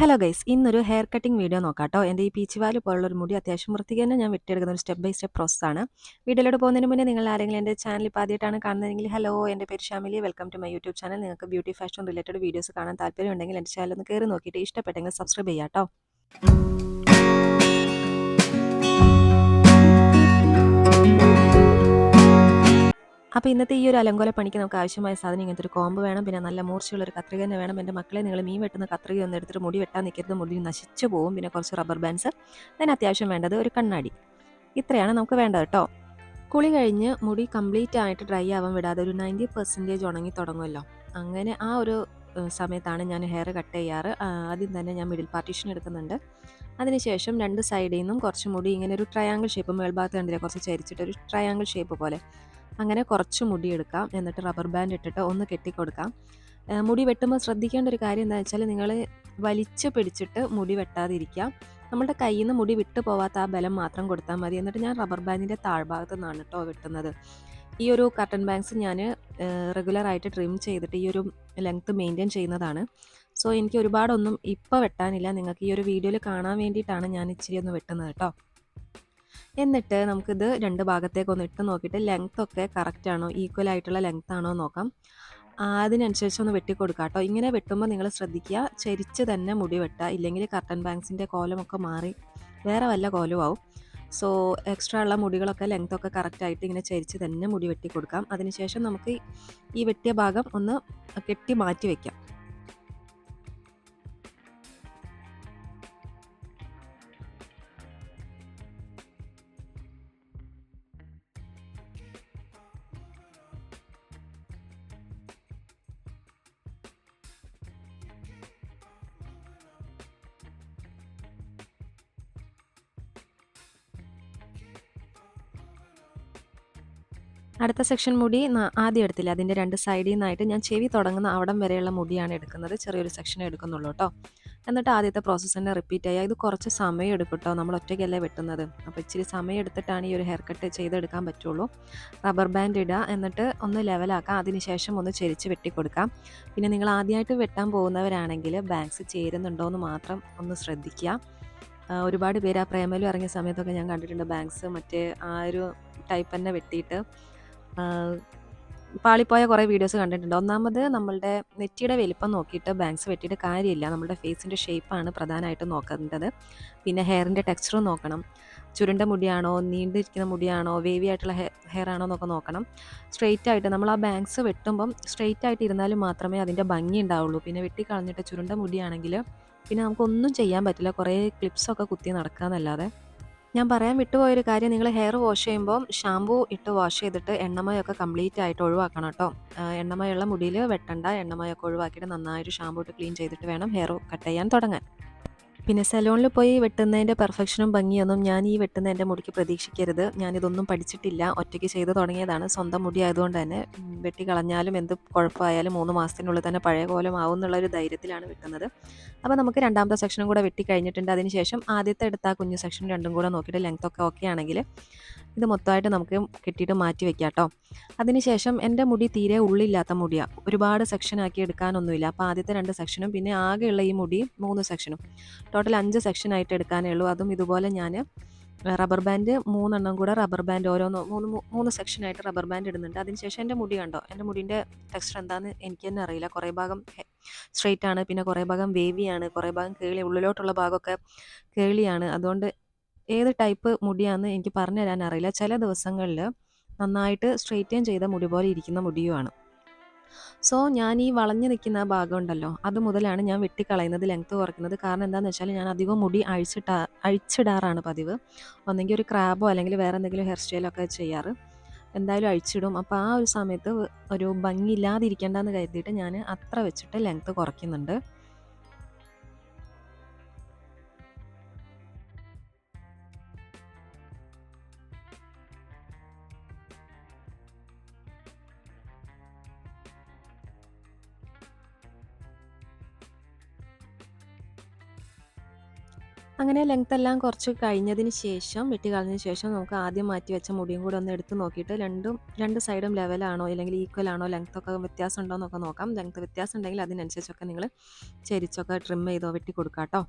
Hello guys ഇന്നൊരു hair cutting video നോക്കാട്ടോ. എന്റെ ഈ പീച്ചുവാൽ പോലുള്ള ഒരു മുടി അത്യാവശ്യം വൃത്തിക്ക് തന്നെ ഞാൻ വെട്ടിയെടുക്കുന്ന ഒരു സ്റ്റെപ്പ് ബൈ സ്റ്റെപ്പ് പ്രോസസ്സാണ് വീഡിയോയിലോട്ട് പോകുന്നതിന് മുന്നേ നിങ്ങൾ ആരെങ്കിലും എന്റെ ചാനൽ ഇപ്പോൾ ആദ്യമായിട്ടാണ് കാണുന്നതെങ്കിൽ ഹലോ എന്റെ പേര് Shamili. Welcome to my YouTube channel നിങ്ങൾക്ക് ബ്യൂട്ടി ഫാഷൻ റിലേറ്റഡ് വീഡിയോസ് കാണാൻ താല്പര്യമുണ്ടെങ്കിൽ എന്റെ ചാനൽ ഒന്ന് കയറി നോക്കിയിട്ട് ഇഷ്ടപ്പെട്ടെങ്കിൽ സബ്സ്ക്രൈബ് ചെയ്യാം കേട്ടോ അപ്പോൾ ഇന്നത്തെ ഈ ഒരു അലങ്കോല പണിക്ക് നമുക്ക് ആവശ്യമായ സാധനം ഇങ്ങനത്തെ ഒരു കോമ്പ് വേണം. പിന്നെ നല്ല മൂർച്ചയുള്ള ഒരു കത്രിക തന്നെ വേണം. എന്റെ മക്കളെ നിങ്ങൾ മീൻ വെട്ടുന്ന കത്രിക ഒന്ന് എടുത്തിട്ട് മുടി വെട്ടാൻ നിൽക്കരുത് മുടി നശിച്ചു പോകും പിന്നെ കുറച്ച് റബ്ബർ ബാൻഡ്സ് അതിന് അത്യാവശ്യം വേണ്ടത് ഒരു കണ്ണാടി. ഇത്രയാണ് നമുക്ക് വേണ്ടത് കേട്ടോ കുളി കഴിഞ്ഞ് മുടി കംപ്ലീറ്റ് ആയിട്ട് ഡ്രൈ ആവാൻ വിടാതെ ഒരു നയന്റി പെർസെന്റേജ് ഉണങ്ങി തുടങ്ങുമല്ലോ. അങ്ങനെ ആ ഒരു സമയത്താണ് ഞാൻ ഹെയർ കട്ട് ചെയ്യാറ്. ആദ്യം തന്നെ ഞാൻ മിഡിൽ പാർട്ടീഷൻ എടുക്കുന്നുണ്ട്. അതിനുശേഷം രണ്ട് സൈഡിൽ നിന്നും കുറച്ച് മുടി ഇങ്ങനെ ഒരു ട്രയാങ്കിൾ ഷേപ്പ് മേൽഭാഗത്ത് കണ്ടില്ല? കുറച്ച് ചരിച്ചിട്ട് ഒരു ട്രയാങ്കിൾ ഷേപ്പ് പോലെ. അങ്ങനെ കുറച്ച് മുടി എടുക്കാം. എന്നിട്ട് റബ്ബർ ബാൻഡ് ഇട്ടിട്ട് ഒന്ന് കെട്ടിക്കൊടുക്കാം മുടി വെട്ടുമ്പോൾ ശ്രദ്ധിക്കേണ്ട ഒരു കാര്യം എന്താ വെച്ചാൽ നിങ്ങൾ വലിച്ചു പിടിച്ചിട്ട് മുടി വെട്ടാതിരിക്കുക. നമ്മുടെ കയ്യിൽ നിന്ന് മുടി വിട്ടു പോവാത്ത ആ ബലം മാത്രം കൊടുത്താൽ മതി. എന്നിട്ട് ഞാൻ റബ്ബർ ബാൻഡിന്റെ താഴ്ഭാഗത്ത് നിന്നാണ് കേട്ടോ വെട്ടുന്നത്. ഈ ഒരു കട്ടൺ ബാങ്ക്സ് ഞാൻ റെഗുലറായിട്ട് ട്രിം ചെയ്തിട്ട് ഈ ഒരു ലെങ്ത്ത് മെയിന്റെയിൻ ചെയ്യുന്നതാണ്. സോ എനിക്ക് ഒരുപാടൊന്നും ഇപ്പോൾ വെട്ടാനില്ല. നിങ്ങൾക്ക് ഈ ഒരു വീഡിയോയിൽ കാണാൻ വേണ്ടിയിട്ടാണ് ഞാൻ ഇച്ചിരി ഒന്ന് വെട്ടുന്നത് കേട്ടോ എന്നിട്ട് നമുക്കിത് രണ്ട് ഭാഗത്തേക്ക് ഒന്ന് ഇട്ട് നോക്കിയിട്ട് ലെങ്ത് ഒക്കെ കറക്റ്റ് ആണോ? ഈക്വൽ ആയിട്ടുള്ള ലെങ്ത് ആണോ നോക്കാം. അതിനനുസരിച്ച് ഒന്ന് വെട്ടി കൊടുക്കാം കേട്ടോ. ഇങ്ങനെ വെട്ടുമ്പോൾ നിങ്ങൾ ശ്രദ്ധിക്കുക ചരിച്ച് തന്നെ മുടി വെട്ടുക ഇല്ലെങ്കിൽ കർട്ടൻ ബാങ്ക്സിന്റെ കോലമൊക്കെ മാറി വേറെ വല്ല കോലമാവും സോ എക്സ്ട്രാ ഉള്ള മുടികളൊക്കെ ലെങ്ത് ഒക്കെ കറക്റ്റ് ആയിട്ട് ഇങ്ങനെ ചരിച്ച് തന്നെ മുടി വെട്ടി കൊടുക്കാം. അതിനുശേഷം നമുക്ക് ഈ വെട്ടിയ ഭാഗം ഒന്ന് കെട്ടി മാറ്റി വെക്കാം. അടുത്ത സെക്ഷൻ മുടി ആദ്യം എടുത്തില്ല? അതിന്റെ രണ്ട് സൈഡിൽ നിന്നായിട്ട് ഞാൻ ചെവി തുടങ്ങുന്ന അവിടം വരെയുള്ള മുടിയാണ് എടുക്കുന്നത്. ചെറിയൊരു സെക്ഷൻ എടുക്കുന്നുള്ളൂ കേട്ടോ എന്നിട്ട് ആദ്യത്തെ പ്രോസസ്സ് തന്നെ റിപ്പീറ്റ് ചെയ്യുക ഇത് കുറച്ച് സമയം എടുക്കും കേട്ടോ നമ്മൾ ഒറ്റയ്ക്കല്ലേ വെട്ടുന്നത്. അപ്പോൾ ഇച്ചിരി സമയം എടുത്തിട്ടാണ് ഈ ഒരു ഹെയർ കട്ട് ചെയ്തെടുക്കാൻ പറ്റുള്ളൂ. റബ്ബർ ബാൻഡ് ഇടുക എന്നിട്ട് ഒന്ന് ലെവലാക്കാം അതിനുശേഷം ഒന്ന് ചെരിച്ച് വെട്ടിക്കൊടുക്കാം. പിന്നെ നിങ്ങൾ ആദ്യമായിട്ട് വെട്ടാൻ പോകുന്നവരാണെങ്കിൽ ബാങ്ക്സ് ചേരുന്നുണ്ടോ എന്ന് മാത്രം ഒന്ന് ശ്രദ്ധിക്കുക. ഒരുപാട് പേര് ആ പ്രേമലും ഇറങ്ങിയ സമയത്തൊക്കെ ഞാൻ കണ്ടിട്ടുണ്ട് ബാങ്ക്സ് മറ്റേ ആ ഒരു ടൈപ്പ് തന്നെ വെട്ടിയിട്ട്. പാളിപ്പോയ കുറേ വീഡിയോസ് കണ്ടിട്ടുണ്ട്. ഒന്നാമത് നമ്മളുടെ നെറ്റിയുടെ വലിപ്പം നോക്കിയിട്ട് ബാങ്ക്സ് വെട്ടിയിട്ട് കാര്യമില്ല. നമ്മുടെ ഫേസിന്റെ ഷേപ്പാണ് പ്രധാനമായിട്ട് നോക്കേണ്ടത്. പിന്നെ ഹെയറിന്റെ ടെക്സ്ചറും നോക്കണം. ചുരുണ്ട മുടിയാണോ നീണ്ടിരിക്കുന്ന മുടിയാണോ വേവി ആയിട്ടുള്ള ഹെയർ ആണോ എന്നൊക്കെ നോക്കണം. സ്ട്രെയിറ്റ് ആയിട്ട് നമ്മൾ ആ ബാങ്ക്സ് വെട്ടുമ്പം സ്ട്രെയിറ്റ് ആയിട്ട് ഇരുന്നാലും മാത്രമേ അതിന്റെ ഭംഗി ഉണ്ടാവുള്ളൂ. പിന്നെ വെട്ടി കളഞ്ഞിട്ട് ചുരുണ്ട മുടിയാണെങ്കിൽ പിന്നെ നമുക്കൊന്നും ചെയ്യാൻ പറ്റില്ല. കുറേ ക്ലിപ്സൊക്കെ കുത്തി നടക്കാന്നല്ലാതെ. ഞാൻ പറയാൻ വിട്ടുപോയൊരു കാര്യം. നിങ്ങൾ ഹെയർ വാഷ് ചെയ്യുമ്പോൾ ഷാമ്പൂ ഇട്ട് വാഷ് ചെയ്തിട്ട് എണ്ണമയൊക്കെ കംപ്ലീറ്റ് ആയിട്ട് ഒഴിവാക്കണം കേട്ടോ. എണ്ണമയുള്ള മുടിയിൽ വെട്ടണ്ട. എണ്ണമയൊക്കെ ഒഴിവാക്കിയിട്ട് നന്നായിട്ട് ഷാമ്പൂ ഇട്ട് ക്ലീൻ ചെയ്തിട്ട് വേണം ഹെയർ കട്ട് ചെയ്യാൻ തുടങ്ങാൻ. പിന്നെ സലോണിൽ പോയി വെട്ടുന്നതിന്റെ പെർഫെക്ഷനും ഭംഗിയൊന്നും ഞാൻ ഈ വെട്ടുന്ന എന്റെ മുടിക്ക് പ്രതീക്ഷിക്കരുത്. ഞാനിതൊന്നും പഠിച്ചിട്ടില്ല. ഒറ്റയ്ക്ക് ചെയ്ത് തുടങ്ങിയതാണ്. സ്വന്തം മുടി ആയതുകൊണ്ട് തന്നെ വെട്ടി കളഞ്ഞാലും എന്ത് കുഴപ്പമായാലും മൂന്ന് മാസത്തിനുള്ളിൽ തന്നെ പഴയ കോലം ആവും എന്നുള്ളൊരു ധൈര്യത്തിലാണ് വെട്ടുന്നത്. അപ്പോൾ നമുക്ക് രണ്ടാമത്തെ സെക്ഷനും കൂടെ വെട്ടി കഴിഞ്ഞിട്ടുണ്ട്. അതിനുശേഷം ആദ്യത്തെ എടുത്ത ആ കുഞ്ഞു സെക്ഷൻ രണ്ടും കൂടെ നോക്കിയിട്ട് ലെങ്ത്തൊക്കെ ഓക്കെ ആണെങ്കിൽ ഇത് മൊത്തമായിട്ട് നമുക്ക് കെട്ടിയിട്ട് മാറ്റി വെക്കാം കേട്ടോ അതിനുശേഷം എന്റെ മുടി തീരെ ഉള്ളില്ലാത്ത മുടിയാണ് ഒരുപാട് സെക്ഷനാക്കി എടുക്കാനൊന്നുമില്ല. അപ്പോൾ ആദ്യത്തെ രണ്ട് സെക്ഷനും പിന്നെ ആകെയുള്ള ഈ മുടി മൂന്ന് സെക്ഷനും ടോട്ടൽ അഞ്ച് സെക്ഷൻ ആയിട്ട് എടുക്കാനേ ഉള്ളൂ. അതും ഇതുപോലെ ഞാൻ റബ്ബർ ബാൻഡ് മൂന്നെണ്ണം കൂടെ റബ്ബർ ബാൻഡ് ഓരോന്ന് മൂന്ന് മൂന്ന് സെക്ഷനായിട്ട് റബ്ബർ ബാൻഡ് ഇടുന്നുണ്ട്. അതിനുശേഷം എന്റെ മുടി കണ്ടോ? എന്റെ മുടിന്റെ ടെക്സ്ചർ എന്താണെന്ന് എനിക്ക് തന്നെ അറിയില്ല. കുറേ ഭാഗം സ്ട്രെയിറ്റ് ആണ്. പിന്നെ കുറേ ഭാഗം വേവിയാണ് കുറേ ഭാഗം കേളി ഉള്ളിലോട്ടുള്ള ഭാഗമൊക്കെ കേളിയാണ് അതുകൊണ്ട് ഏത് ടൈപ്പ് മുടിയാണെന്ന് എനിക്ക് പറഞ്ഞു തരാൻ അറിയില്ല ചില ദിവസങ്ങളിൽ നന്നായിട്ട് സ്ട്രെയിറ്റൻ ചെയ്ത മുടി പോലെ ഇരിക്കുന്ന മുടിയുമാണ്. സോ ഞാൻ ഈ വളഞ്ഞു നിൽക്കുന്ന ഭാഗം ഉണ്ടല്ലോ അത് മുതലാണ് ഞാൻ വെട്ടിക്കളയുന്നത് ലെങ്ത്ത് കുറയ്ക്കുന്നത്. കാരണം എന്താണെന്ന് വെച്ചാൽ ഞാൻ അധികം മുടി അഴിച്ചിട്ടാ അഴിച്ചിടാറാണ് പതിവ്. ഒന്നെങ്കിൽ ഒരു ക്രാബോ അല്ലെങ്കിൽ വേറെ എന്തെങ്കിലും ഹെയർ സ്റ്റൈലൊക്കെ ചെയ്യാറ്. എന്തായാലും അഴിച്ചിടും. അപ്പോൾ ആ ഒരു സമയത്ത് ഒരു ഭംഗി ഇല്ലാതിരിക്കേണ്ടെന്ന് കരുതിയിട്ട് ഞാൻ അത്ര വെച്ചിട്ട് ലെങ്ത്ത് കുറയ്ക്കുന്നുണ്ട്. അങ്ങനെ ലെങ്ത് എല്ലാം കുറച്ച് കഴിഞ്ഞതിന് ശേഷം വെട്ടി കളഞ്ഞതിന് ശേഷം നമുക്ക് ആദ്യം മാറ്റി വെച്ച മുടിയും കൂടെ ഒന്ന് എടുത്ത് നോക്കിയിട്ട് രണ്ടും രണ്ട് സൈഡും ലെവലാണോ അല്ലെങ്കിൽ ഈക്വൽ ആണോ ലെങ്ത് ഒക്കെ വ്യത്യാസം ഉണ്ടോ എന്നൊക്കെ നോക്കാം. ലെങ്ത് വ്യത്യാസം ഉണ്ടെങ്കിൽ അതിനനുസരിച്ചൊക്കെ നിങ്ങൾ ചെരിച്ചൊക്കെ ട്രിം ചെയ്തോ വെട്ടി കൊടുക്കാം കേട്ടോ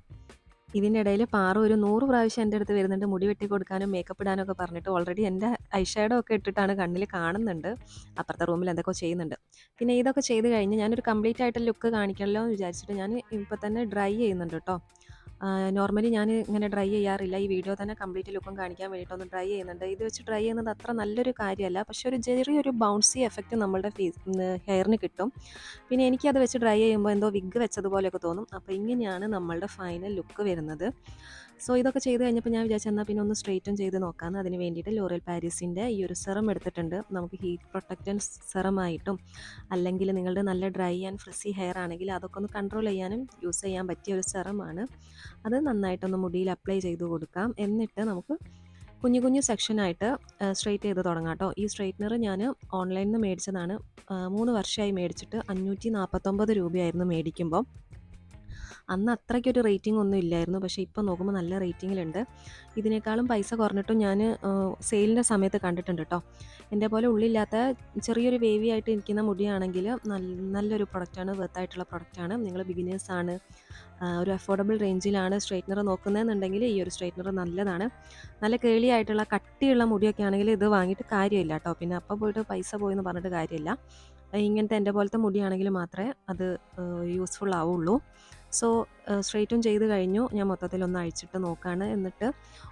ഇതിന്റെ ഇടയിൽ പാറ ഒരു നൂറ് പ്രാവശ്യം എന്റെ അടുത്ത് വരുന്നുണ്ട്. മുടി വെട്ടി കൊടുക്കാനും മേക്കപ്പ് ഇടാനും ഒക്കെ പറഞ്ഞിട്ട് ഓൾറെഡി എന്റെ ഐഷാഡോ ഒക്കെ ഇട്ടിട്ടാണ് കണ്ണിൽ കാണുന്നുണ്ട്. അപ്പുറത്തെ റൂമിൽ എന്തൊക്കെ ചെയ്യുന്നുണ്ട്. പിന്നെ ഇതൊക്കെ ചെയ്ത് കഴിഞ്ഞ് ഞാനൊരു കംപ്ലീറ്റ് ആയിട്ട് ലുക്ക് കാണിക്കണമല്ലോ എന്ന് വിചാരിച്ചിട്ട് ഞാൻ ഇപ്പോൾ തന്നെ ഡ്രൈ ചെയ്യുന്നുണ്ട് കേട്ടോ നോർമലി ഞാൻ ഇങ്ങനെ ഡ്രൈ ചെയ്യാറില്ല. ഈ വീഡിയോ തന്നെ കംപ്ലീറ്റ് ലുക്കും കാണിക്കാൻ വേണ്ടിയിട്ടൊന്ന് ഡ്രൈ ചെയ്യുന്നുണ്ട്. ഇത് വെച്ച് ഡ്രൈ ചെയ്യുന്നത് അത്ര നല്ലൊരു കാര്യമല്ല. പക്ഷെ ഒരു ചെറിയൊരു ബൗൺസി എഫക്റ്റ് നമ്മളുടെ ഫേസ് ഹെയറിന് കിട്ടും. പിന്നെ എനിക്കത് വെച്ച് ഡ്രൈ ചെയ്യുമ്പോൾ എന്തോ വിഗ് വെച്ചതുപോലെയൊക്കെ തോന്നും. അപ്പോൾ ഇങ്ങനെയാണ് നമ്മളുടെ ഫൈനൽ ലുക്ക് വരുന്നത്. സോ ഇതൊക്കെ ചെയ്ത് കഴിഞ്ഞപ്പോൾ ഞാൻ വിചാരിച്ചു എന്നാൽ പിന്നെ ഒന്ന് സ്ട്രെയിറ്റും ചെയ്ത് നോക്കാമെന്ന് അതിന് വേണ്ടിയിട്ട് ലോറിയൽ പാരീസിന്റെ ഈ ഒരു സെറം എടുത്തിട്ടുണ്ട്. നമുക്ക് ഹീറ്റ് പ്രൊട്ടക്റ്റൻസ് സെറമായിട്ടും അല്ലെങ്കിൽ നിങ്ങളുടെ നല്ല ഡ്രൈ ആൻഡ് ഫ്രിസി ഹെയർ ആണെങ്കിൽ അതൊക്കെ ഒന്ന് കൺട്രോൾ ചെയ്യാനും യൂസ് ചെയ്യാൻ പറ്റിയ ഒരു സെറമാണ് അത് നന്നായിട്ടൊന്ന് മുടിയിൽ അപ്ലൈ ചെയ്ത് കൊടുക്കാം. എന്നിട്ട് നമുക്ക് കുഞ്ഞു കുഞ്ഞു സെക്ഷനായിട്ട് സ്ട്രെയിറ്റ് ചെയ്ത് തുടങ്ങാം കേട്ടോ ഈ സ്ട്രെയിറ്റ്നർ ഞാൻ ഓൺലൈനിൽ നിന്ന് മേടിച്ചതാണ്. മൂന്ന് വർഷമായി മേടിച്ചിട്ട് അഞ്ഞൂറ്റി നാൽപ്പത്തൊമ്പത് രൂപയായിരുന്നു മേടിക്കുമ്പോൾ അന്ന് അത്രയ്ക്കൊരു റേറ്റിംഗ് ഒന്നും ഇല്ലായിരുന്നു. പക്ഷേ ഇപ്പോൾ നോക്കുമ്പോൾ നല്ല റേറ്റിങ്ങിലുണ്ട്. ഇതിനേക്കാളും പൈസ കുറഞ്ഞിട്ടും ഞാൻ സെയിലിന്റെ സമയത്ത് കണ്ടിട്ടുണ്ട് കേട്ടോ എന്റെ പോലെ ഉള്ളില്ലാത്ത ചെറിയൊരു വേവി ആയിട്ട് ഇരിക്കുന്ന മുടിയാണെങ്കിൽ നല്ലൊരു പ്രൊഡക്റ്റാണ് വെർത്തായിട്ടുള്ള പ്രൊഡക്റ്റാണ്. നിങ്ങൾ ബിഗിനേഴ്സ് ആണ് ഒരു അഫോർഡബിൾ റേഞ്ചിലാണ് സ്ട്രൈറ്റ്നർ നോക്കുന്നതെന്നുണ്ടെങ്കിൽ ഈ ഒരു സ്ട്രൈറ്റ്നർ നല്ലതാണ്. നല്ല കേളി ആയിട്ടുള്ള കട്ടിയുള്ള മുടിയൊക്കെ ആണെങ്കിൽ ഇത് വാങ്ങിയിട്ട് കാര്യമില്ല കേട്ടോ പിന്നെ അപ്പോൾ പോയിട്ട് പൈസ പോയെന്ന് പറഞ്ഞിട്ട് കാര്യമില്ല. ഇങ്ങനത്തെ എന്റെ പോലത്തെ മുടിയാണെങ്കിൽ മാത്രമേ അത് യൂസ്ഫുൾ ആവുള്ളൂ. സോ സ്ട്രെയിറ്റും ചെയ്ത് കഴിഞ്ഞു. ഞാൻ മൊത്തത്തിൽ ഒന്ന് അഴിച്ചിട്ട് നോക്കുകയാണ് എന്നിട്ട്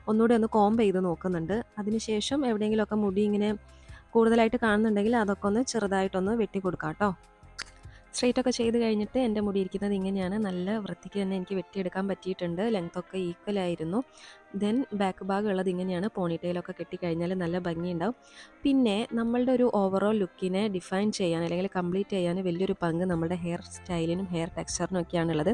ഒന്നുകൂടി ഒന്ന് കോംബ് ചെയ്ത് നോക്കുന്നുണ്ട്. അതിനുശേഷം എവിടെയെങ്കിലുമൊക്കെ മുടി ഇങ്ങനെ കൂടുതലായിട്ട് കാണുന്നുണ്ടെങ്കിൽ അതൊക്കെ ഒന്ന് ചെറുതായിട്ടൊന്ന് വെട്ടി കൊടുക്കാം കേട്ടോ. സ്ട്രെയിറ്റ് ഒക്കെ ചെയ്ത് കഴിഞ്ഞിട്ട് എന്റെ മുടി ഇരിക്കുന്നത് ഇങ്ങനെയാണ്. നല്ല വൃത്തിക്ക് തന്നെ എനിക്ക് വെട്ടിയെടുക്കാൻ പറ്റിയിട്ടുണ്ട്. ലെങ്ത്തൊക്കെ ഈക്വൽ ആയിരുന്നു. ദെൻ ബാക്ക് ഭാഗം ഉള്ളത് ഇങ്ങനെയാണ് പോണിറ്റെയിലൊക്കെ കെട്ടിക്കഴിഞ്ഞാൽ നല്ല ഭംഗിയുണ്ടാവും. പിന്നെ നമ്മളുടെ ഒരു ഓവറോൾ ലുക്കിനെ ഡിഫൈൻ ചെയ്യാൻ അല്ലെങ്കിൽ കംപ്ലീറ്റ് ചെയ്യാൻ വലിയൊരു പങ്ക് നമ്മുടെ ഹെയർ സ്റ്റൈലിനും ഹെയർ ടെക്സ്ചറിനും ഒക്കെയാണുള്ളത്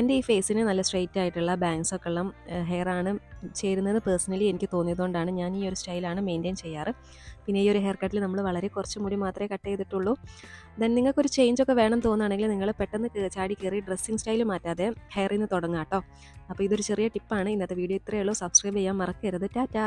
എന്റെ ഈ ഫേസിന് നല്ല സ്ട്രെയിറ്റ് ആയിട്ടുള്ള ബാങ്ക്സ് ഒക്കെ ഉള്ള ഹെയർ ആണ് ചേരുന്നത് പേഴ്സണലി എനിക്ക് തോന്നിയതുകൊണ്ടാണ് ഞാൻ ഈ ഒരു സ്റ്റൈലാണ് മെയിന്റെയിൻ ചെയ്യാറ്. പിന്നെ ഈ ഒരു ഹെയർ കട്ടിൽ നമ്മൾ വളരെ കുറച്ച് മുടി മാത്രമേ കട്ട് ചെയ്തിട്ടുള്ളൂ. ദെൻ നിങ്ങൾക്കൊരു ചേഞ്ച് ഒക്കെ വേണം തോന്നുകയാണെങ്കിൽ നിങ്ങൾ പെട്ടെന്ന് ചാടി കയറി ഡ്രസ്സിങ് സ്റ്റൈൽ മാറ്റാതെ ഹെയറിൽ നിന്ന് തുടങ്ങാം കേട്ടോ അപ്പോൾ ഇതൊരു ചെറിയ ടിപ്പാണ് ഇന്നത്തെ വീഡിയോ ഇത്രയേ സബ്സ്ക്രൈബ് ചെയ്യാൻ മറക്കരുത് ടാറ്റാ